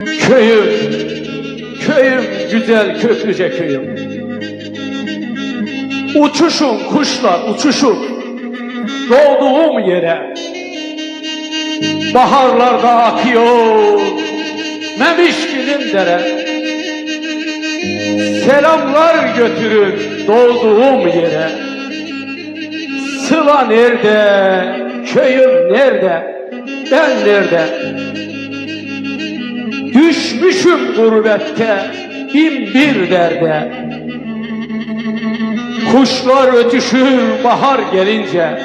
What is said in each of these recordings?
Köyüm, köyüm güzel köklüce köyüm. Uçuşun kuşlar uçuşun doğduğum yere. Baharlarda akıyor Memişkilim dere. Selamlar götürün doğduğum yere. Sıla nerede, köyüm nerede, ben nerede? Düşmüşüm gurbette bin bir derde. Kuşlar ötüşür bahar gelince.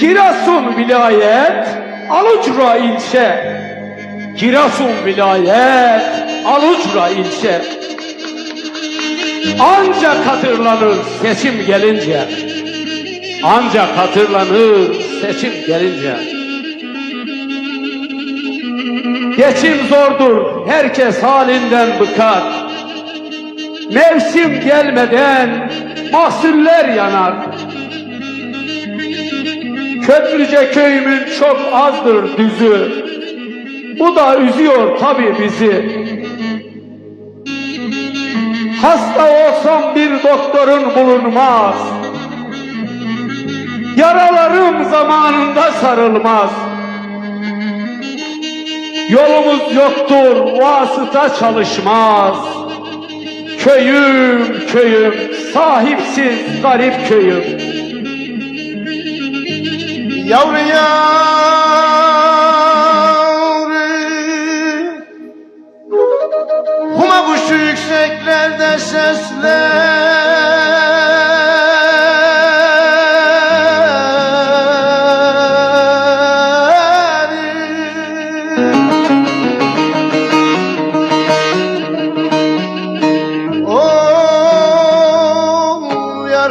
Giresun vilayet Alucra ilçe. Giresun vilayet Alucra ilçe. Ancak hatırlanır seçim gelince. Ancak hatırlanır seçim gelince Geçim zordur, herkes halinden bıkar. Mevsim gelmeden mahsuller yanar. Köprüce köyümün çok azdır düzü. Bu da üzüyor tabii bizi. Hasta olsam bir doktorun bulunmaz. Yaralarım zamanında sarılmaz. Yolumuz yoktur, vasıta çalışmaz. Köyüm, köyüm, sahipsiz garip köyüm. Yavru yavru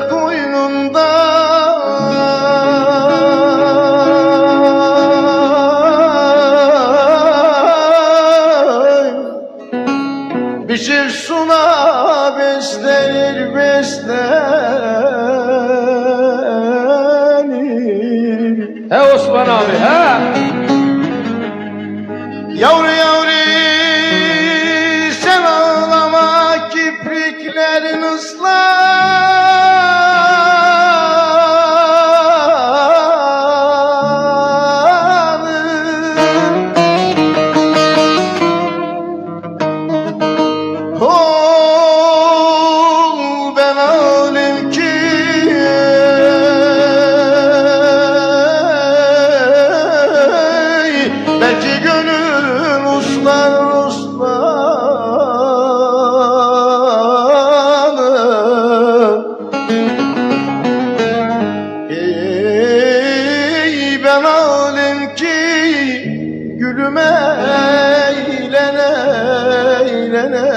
koynunda Biçir suna beslenir beslenir He Osman abi he. Yavru yavru sen ağlama kipriklerin ıslanır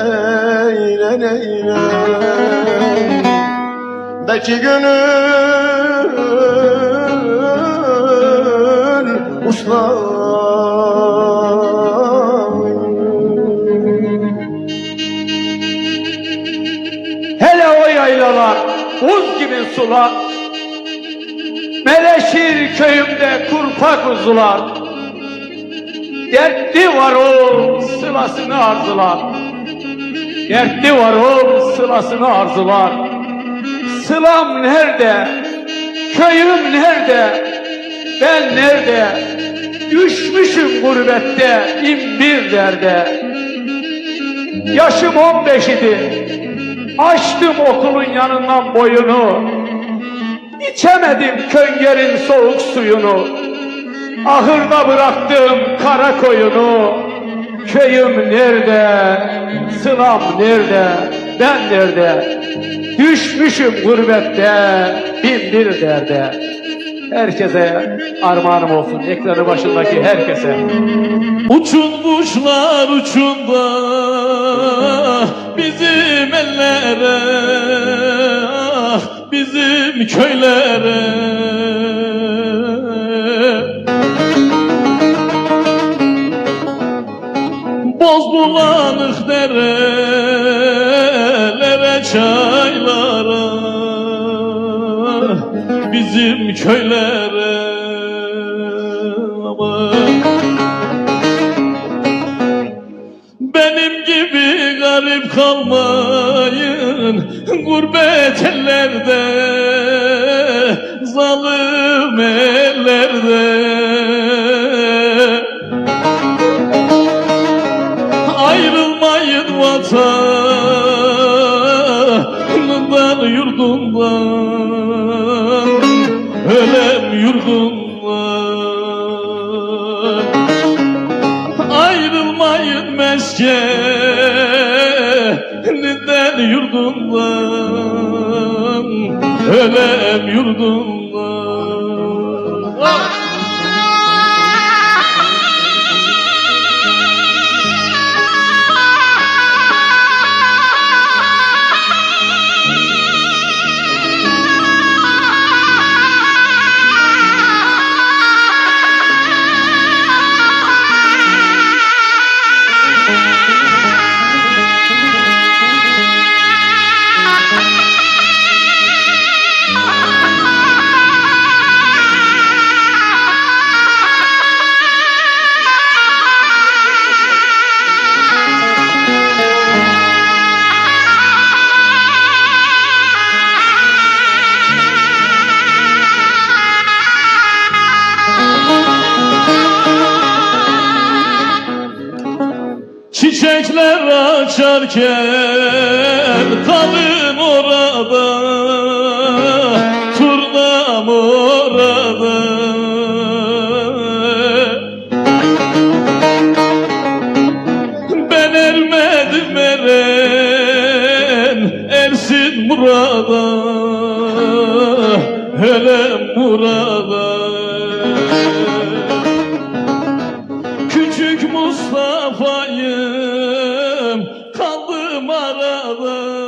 eğlen eğlen Belki gönül o yaylalar, buz gibi sular. Meleşir köyümde kurpa kuzular. Dertli var o sılasını arzular. Dertli var o sılasını arzular. Sılam nerede? Köyüm nerede? Ben nerede? Düşmüşüm gurbette, bir derde. Yaşım on beş idi. Açtım okulun yanından boyunu. İçemedim köngerin soğuk suyunu. Ahırda bıraktım kara koyunu. Köyüm nerede? Sılam nerede? Ben nerede? Düşmüşüm gurbette bin bir derde. Herkese armağanım olsun. Ekranı başındaki herkese. Uçun kuşlar uçun da bizim ellere bizim köylere derelere çaylara bizim köylere. Aman Benim gibi garip kalmayın Gurbet ellerde Zalim ellerde Ölem yurdundan Ayrılmayın meskeninden yurdundan Ölem yurdundan Çiçekler açarken kalın orada Turnam orada. Ben ermedim eren Ersin murada Hele murada love.